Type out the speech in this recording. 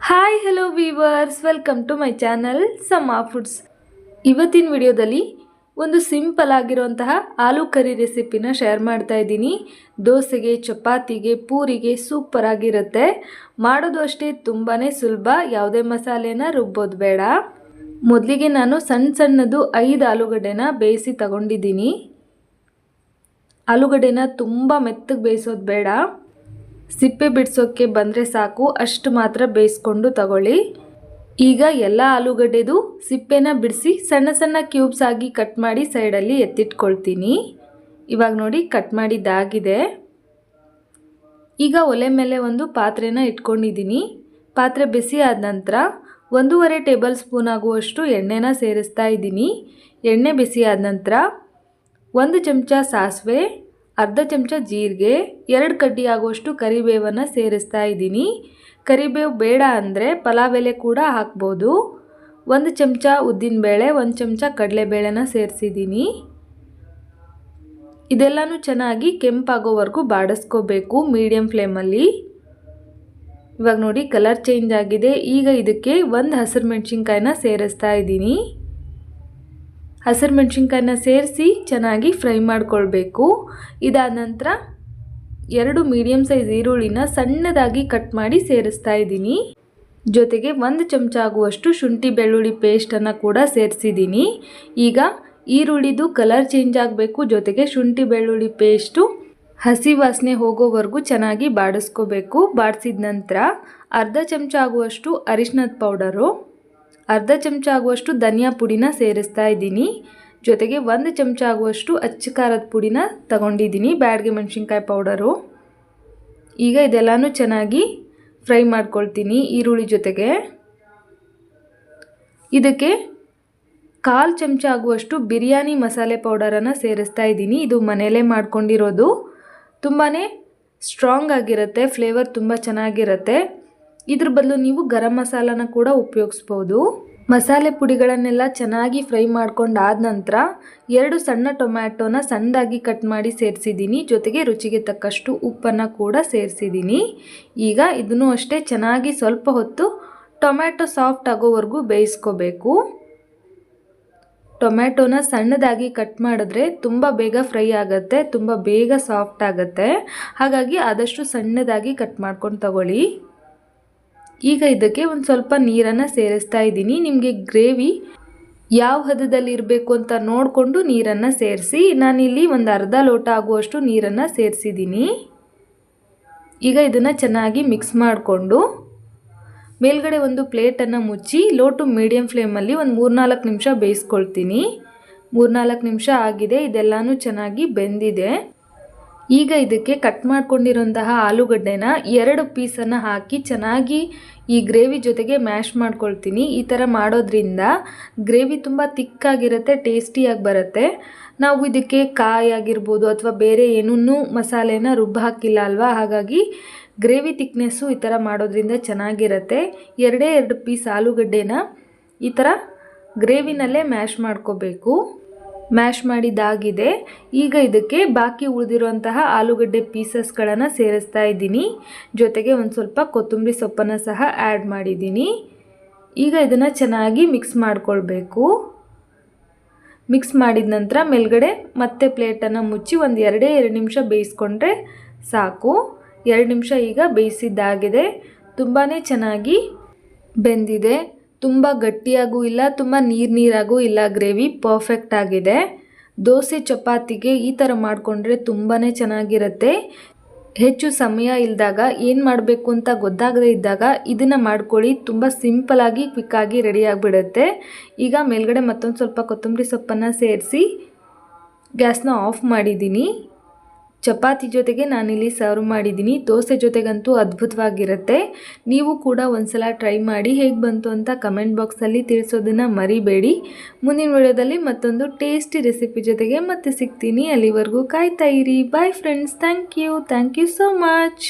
Hi hello viewers welcome to my channel Samma foods ಇವತ್ತಿನ ವಿಡಿಯೋದಲ್ಲಿ ಒಂದು ಸಿಂಪಲ್ ಆಗಿರುವಂತಹ ಆಲೂ ಕರಿ ರೆಸಿಪಿನ ಶೇರ್ ಮಾಡ್ತಾ ಇದ್ದೀನಿ. ದೋಸೆಗೆ, ಚಪಾತಿಗೆ, ಪೂರಿಗೆ ಸೂಪರ್ ಆಗಿರುತ್ತೆ. ಮಾಡೋದು ಅಷ್ಟೇ ತುಂಬಾ ಸುಲಭ. ಯಾವುದೇ ಮಸಾಲೆನ ರುಬ್ಬೋದು ಬೇಡ. ಮೊದಲಿಗೆ ನಾನು ಸಣ್ಣ ಸಣ್ಣದು ಐದು ಆಲೂಗಡ್ಡೆನ ಬೇಯಿಸಿ ತಗೊಂಡಿದ್ದೀನಿ. ಆಲೂಗಡ್ಡೆನ ತುಂಬ ಮೆತ್ತಗೆ ಬೇಯಿಸೋದು ಬೇಡ. ಸಿಪ್ಪೆ ಬಿಡಿಸೋಕ್ಕೆ ಬಂದರೆ ಸಾಕು, ಅಷ್ಟು ಮಾತ್ರ ಬೇಯಿಸ್ಕೊಂಡು ತಗೊಳ್ಳಿ. ಈಗ ಎಲ್ಲ ಆಲೂಗಡ್ಡೆದು ಸಿಪ್ಪೆನ ಬಿಡಿಸಿ ಸಣ್ಣ ಸಣ್ಣ ಕ್ಯೂಬ್ಸ್ ಆಗಿ ಕಟ್ ಮಾಡಿ ಸೈಡಲ್ಲಿ ಎತ್ತಿಟ್ಕೊಳ್ತೀನಿ. ಇವಾಗ ನೋಡಿ ಕಟ್ ಮಾಡಿದ್ದಾಗಿದೆ. ಈಗ ಒಲೆ ಮೇಲೆ ಒಂದು ಪಾತ್ರೆನ ಇಟ್ಕೊಂಡಿದ್ದೀನಿ. ಪಾತ್ರೆ ಬಿಸಿ ಆದ ನಂತರ ಒಂದೂವರೆ ಟೇಬಲ್ ಸ್ಪೂನ್ ಆಗುವಷ್ಟು ಎಣ್ಣೆನ ಸೇರಿಸ್ತಾ ಇದ್ದೀನಿ. ಎಣ್ಣೆ ಬಿಸಿ ಆದ ನಂತರ ಒಂದು ಚಮಚ ಸಾಸಿವೆ ಅರ್ಧ ಚಮಚ ಜೀರಿಗೆ, ಎರಡು ಕಡ್ಡಿ ಆಗುವಷ್ಟು ಕರಿಬೇವನ್ನು ಸೇರಿಸ್ತಾ ಇದ್ದೀನಿ. ಕರಿಬೇವು ಬೇಡ ಅಂದರೆ ಪಲಾವ್ ಎಲೆ ಕೂಡ ಹಾಕ್ಬೋದು. ಒಂದು ಚಮಚ ಉದ್ದಿನಬೇಳೆ, ಒಂದು ಚಮಚ ಕಡಲೆಬೇಳೆನ ಸೇರಿಸಿದ್ದೀನಿ. ಇದೆಲ್ಲನೂ ಚೆನ್ನಾಗಿ ಕೆಂಪಾಗೋವರೆಗೂ ಬಾಡಿಸ್ಕೋಬೇಕು ಮೀಡಿಯಮ್ ಫ್ಲೇಮಲ್ಲಿ. ಇವಾಗ ನೋಡಿ ಕಲರ್ ಚೇಂಜ್ ಆಗಿದೆ. ಈಗ ಇದಕ್ಕೆ ಒಂದು ಹಸಿರು ಮೆಣಸಿನ್ಕಾಯಿನ ಸೇರಿಸ್ತಾ ಇದ್ದೀನಿ. ಹಸಿರು ಮೆಣಸಿನ್ಕಾಯಿನ ಸೇರಿಸಿ ಚೆನ್ನಾಗಿ ಫ್ರೈ ಮಾಡಿಕೊಳ್ಬೇಕು. ಇದಾದ ನಂತರ ಎರಡು ಮೀಡಿಯಮ್ ಸೈಜ್ ಈರುಳ್ಳಿನ ಸಣ್ಣದಾಗಿ ಕಟ್ ಮಾಡಿ ಸೇರಿಸ್ತಾ ಇದ್ದೀನಿ. ಜೊತೆಗೆ ಒಂದು ಚಮಚ ಆಗುವಷ್ಟು ಶುಂಠಿ ಬೆಳ್ಳುಳ್ಳಿ ಪೇಸ್ಟನ್ನು ಕೂಡ ಸೇರಿಸಿದ್ದೀನಿ. ಈಗ ಈರುಳ್ಳಿದು ಕಲರ್ ಚೇಂಜ್ ಆಗಬೇಕು, ಜೊತೆಗೆ ಶುಂಠಿ ಬೆಳ್ಳುಳ್ಳಿ ಪೇಸ್ಟು ಹಸಿ ವಾಸನೆ ಹೋಗೋವರೆಗೂ ಚೆನ್ನಾಗಿ ಬಾಡಿಸ್ಕೋಬೇಕು. ಬಾಡಿಸಿದ ನಂತರ ಅರ್ಧ ಚಮಚ ಆಗುವಷ್ಟು ಅರಿಶಿನದ ಪೌಡರು ಅರ್ಧ ಚಮಚ ಆಗುವಷ್ಟು ಧನಿಯಾ ಪುಡಿನ ಸೇರಿಸ್ತಾ ಇದ್ದೀನಿ. ಜೊತೆಗೆ ಒಂದು ಚಮಚ ಆಗುವಷ್ಟು ಅಚ್ಚು ಖಾರದ ಪುಡಿನ ತಗೊಂಡಿದ್ದೀನಿ, ಬ್ಯಾಡ್ಗೆ ಮೆಣಸಿನ್ಕಾಯಿ ಪೌಡರು. ಈಗ ಇದೆಲ್ಲನೂ ಚೆನ್ನಾಗಿ ಫ್ರೈ ಮಾಡ್ಕೊಳ್ತೀನಿ ಈರುಳ್ಳಿ ಜೊತೆಗೆ. ಇದಕ್ಕೆ ಕಾಲು ಚಮಚ ಆಗುವಷ್ಟು ಬಿರಿಯಾನಿ ಮಸಾಲೆ ಪೌಡರನ್ನು ಸೇರಿಸ್ತಾ ಇದ್ದೀನಿ. ಇದು ಮನೆಯಲ್ಲೇ ಮಾಡ್ಕೊಂಡಿರೋದು. ತುಂಬಾ ಸ್ಟ್ರಾಂಗ್ ಆಗಿರುತ್ತೆ, ಫ್ಲೇವರ್ ತುಂಬ ಚೆನ್ನಾಗಿರುತ್ತೆ. ಇದ್ರ ಬದಲು ನೀವು ಗರಂ ಮಸಾಲಾನ ಕೂಡ ಉಪಯೋಗಿಸ್ಬೋದು. ಮಸಾಲೆ ಪುಡಿಗಳನ್ನೆಲ್ಲ ಚೆನ್ನಾಗಿ ಫ್ರೈ ಮಾಡ್ಕೊಂಡಾದ ನಂತರ ಎರಡು ಸಣ್ಣ ಟೊಮ್ಯಾಟೋನ ಸಣ್ಣದಾಗಿ ಕಟ್ ಮಾಡಿ ಸೇರಿಸಿದ್ದೀನಿ ಜೊತೆಗೆ ರುಚಿಗೆ ತಕ್ಕಷ್ಟು ಉಪ್ಪನ್ನು ಕೂಡ ಸೇರಿಸಿದ್ದೀನಿ ಈಗ ಇದನ್ನು ಅಷ್ಟೇ ಚೆನ್ನಾಗಿ ಸ್ವಲ್ಪ ಹೊತ್ತು ಟೊಮ್ಯಾಟೊ ಸಾಫ್ಟ್ ಆಗೋವರೆಗೂ ಬೇಯಿಸ್ಕೋಬೇಕು. ಟೊಮ್ಯಾಟೋನ ಸಣ್ಣದಾಗಿ ಕಟ್ ಮಾಡಿದ್ರೆ ತುಂಬ ಬೇಗ ಫ್ರೈ ಆಗುತ್ತೆ, ತುಂಬ ಬೇಗ ಸಾಫ್ಟ್ ಆಗುತ್ತೆ. ಹಾಗಾಗಿ ಆದಷ್ಟು ಸಣ್ಣದಾಗಿ ಕಟ್ ಮಾಡ್ಕೊಂಡು ತಗೊಳ್ಳಿ. ಈಗ ಇದಕ್ಕೆ ಒಂದು ಸ್ವಲ್ಪ ನೀರನ್ನು ಸೇರಿಸ್ತಾ ಇದ್ದೀನಿ. ನಿಮಗೆ ಗ್ರೇವಿ ಯಾವ ಹದದಲ್ಲಿ ಇರಬೇಕು ಅಂತ ನೋಡಿಕೊಂಡು ನೀರನ್ನು ಸೇರಿಸಿ, ನಾನಿಲ್ಲಿ ಒಂದು ಅರ್ಧ ಲೋಟ ಆಗುವಷ್ಟು ನೀರನ್ನು ಸೇರಿಸಿದ್ದೀನಿ. ಈಗ ಇದನ್ನು ಚೆನ್ನಾಗಿ ಮಿಕ್ಸ್ ಮಾಡಿಕೊಂಡು ಮೇಲ್ಗಡೆ ಒಂದು ಪ್ಲೇಟನ್ನು ಮುಚ್ಚಿ ಲೋ ಟು ಮೀಡಿಯಮ್ ಫ್ಲೇಮಲ್ಲಿ ಒಂದು ಮೂರ್ನಾಲ್ಕು ನಿಮಿಷ ಬೇಯಿಸ್ಕೊಳ್ತೀನಿ. ಮೂರ್ನಾಲ್ಕು ನಿಮಿಷ ಆಗಿದೆ, ಇದೆಲ್ಲನೂ ಚೆನ್ನಾಗಿ ಬೆಂದಿದೆ. ಈಗ ಇದಕ್ಕೆ ಕಟ್ ಮಾಡ್ಕೊಂಡಿರೋಂತಹ ಆಲೂಗಡ್ಡೆನ ಎರಡು ಪೀಸನ್ನು ಹಾಕಿ ಚೆನ್ನಾಗಿ ಈ ಗ್ರೇವಿ ಜೊತೆಗೆ ಮ್ಯಾಶ್ ಮಾಡ್ಕೊಳ್ತೀನಿ. ಈ ಥರ ಮಾಡೋದ್ರಿಂದ ಗ್ರೇವಿ ತುಂಬ ತಿಕ್ಕಾಗಿರುತ್ತೆ ಟೇಸ್ಟಿಯಾಗಿ ಬರುತ್ತೆ. ನಾವು ಇದಕ್ಕೆ ಕಾಯಿ ಆಗಿರ್ಬೋದು ಅಥವಾ ಬೇರೆ ಏನೂ ಮಸಾಲೆನ ರುಬ್ಬ ಹಾಕಿಲ್ಲ ಅಲ್ವಾ? ಹಾಗಾಗಿ ಗ್ರೇವಿ ತಿಕ್ನೆಸ್ಸು ಈ ಥರ ಮಾಡೋದ್ರಿಂದ ಚೆನ್ನಾಗಿರುತ್ತೆ. ಎರಡೇ ಎರಡು ಪೀಸ್ ಆಲೂಗಡ್ಡೆನ ಈ ಥರ ಗ್ರೇವಿನಲ್ಲೇ ಮ್ಯಾಶ್ ಮಾಡ್ಕೋಬೇಕು. ಮ್ಯಾಶ್ ಮಾಡಿದ್ದಾಗಿದೆ. ಈಗ ಇದಕ್ಕೆ ಬಾಕಿ ಉಳಿದಿರುವಂತಹ ಆಲೂಗಡ್ಡೆ ಪೀಸಸ್ಗಳನ್ನು ಸೇರಿಸ್ತಾ ಇದ್ದೀನಿ. ಜೊತೆಗೆ ಒಂದು ಸ್ವಲ್ಪ ಕೊತ್ತಂಬರಿ ಸೊಪ್ಪನ್ನು ಸಹ ಆ್ಯಡ್ ಮಾಡಿದ್ದೀನಿ. ಈಗ ಇದನ್ನು ಚೆನ್ನಾಗಿ ಮಿಕ್ಸ್ ಮಾಡಿಕೊಳ್ಬೇಕು. ಮಿಕ್ಸ್ ಮಾಡಿದ ನಂತರ ಮೇಲ್ಗಡೆ ಮತ್ತೆ ಪ್ಲೇಟನ್ನು ಮುಚ್ಚಿ ಒಂದು ಎರಡೇ ಎರಡು ನಿಮಿಷ ಬೇಯಿಸ್ಕೊಂಡ್ರೆ ಸಾಕು. ಎರಡು ನಿಮಿಷ ಈಗ ಬೇಯಿಸಿದ್ದಾಗಿದೆ. ತುಂಬಾ ಚೆನ್ನಾಗಿ ಬೆಂದಿದೆ. ತುಂಬ ಗಟ್ಟಿಯಾಗೂ ಇಲ್ಲ, ತುಂಬ ನೀರು ನೀರಾಗೂ ಇಲ್ಲ ಗ್ರೇವಿ ಪರ್ಫೆಕ್ಟ್ ಆಗಿದೆ. ದೋಸೆ, ಚಪಾತಿಗೆ ಈ ಥರ ಮಾಡಿಕೊಂಡ್ರೆ ತುಂಬಾ ಚೆನ್ನಾಗಿರುತ್ತೆ. ಹೆಚ್ಚು ಸಮಯ ಇಲ್ಲದಾಗ ಏನು ಮಾಡಬೇಕು ಅಂತ ಗೊತ್ತಾಗದೇ ಇದ್ದಾಗ ಇದನ್ನು ಮಾಡ್ಕೊಳ್ಳಿ, ತುಂಬ ಸಿಂಪಲಾಗಿ ಕ್ವಿಕ್ಕಾಗಿ ರೆಡಿ ಆಗಿಬಿಡುತ್ತೆ. ಈಗ ಮೇಲ್ಗಡೆ ಮತ್ತೊಂದು ಸ್ವಲ್ಪ ಕೊತ್ತಂಬರಿ ಸೊಪ್ಪನ್ನು ಸೇರಿಸಿ, ಗ್ಯಾಸ್ನ ಆಫ್ ಮಾಡಿದ್ದೀನಿ. ಚಪಾತಿ ಜೊತೆಗೆ ನಾನಿಲ್ಲಿ ಸರ್ವ್ ಮಾಡಿದ್ದೀನಿ. ದೋಸೆ ಜೊತೆಗಂತೂ ಅದ್ಭುತವಾಗಿರುತ್ತೆ. ನೀವು ಕೂಡ ಒಂದ್ಸಲ ಟ್ರೈ ಮಾಡಿ ಹೇಗೆ ಬಂತು ಅಂತ ಕಮೆಂಟ್ ಬಾಕ್ಸಲ್ಲಿ ತಿಳಿಸೋದನ್ನು ಮರಿಬೇಡಿ. ಮುಂದಿನ ವಿಡಿಯೋದಲ್ಲಿ ಮತ್ತೊಂದು ಟೇಸ್ಟಿ ರೆಸಿಪಿ ಜೊತೆಗೆ ಮತ್ತೆ ಸಿಗ್ತೀನಿ. ಅಲ್ಲಿವರೆಗೂ ಕಾಯ್ತಾ ಇರಿ. Bye friends thank you thank you so much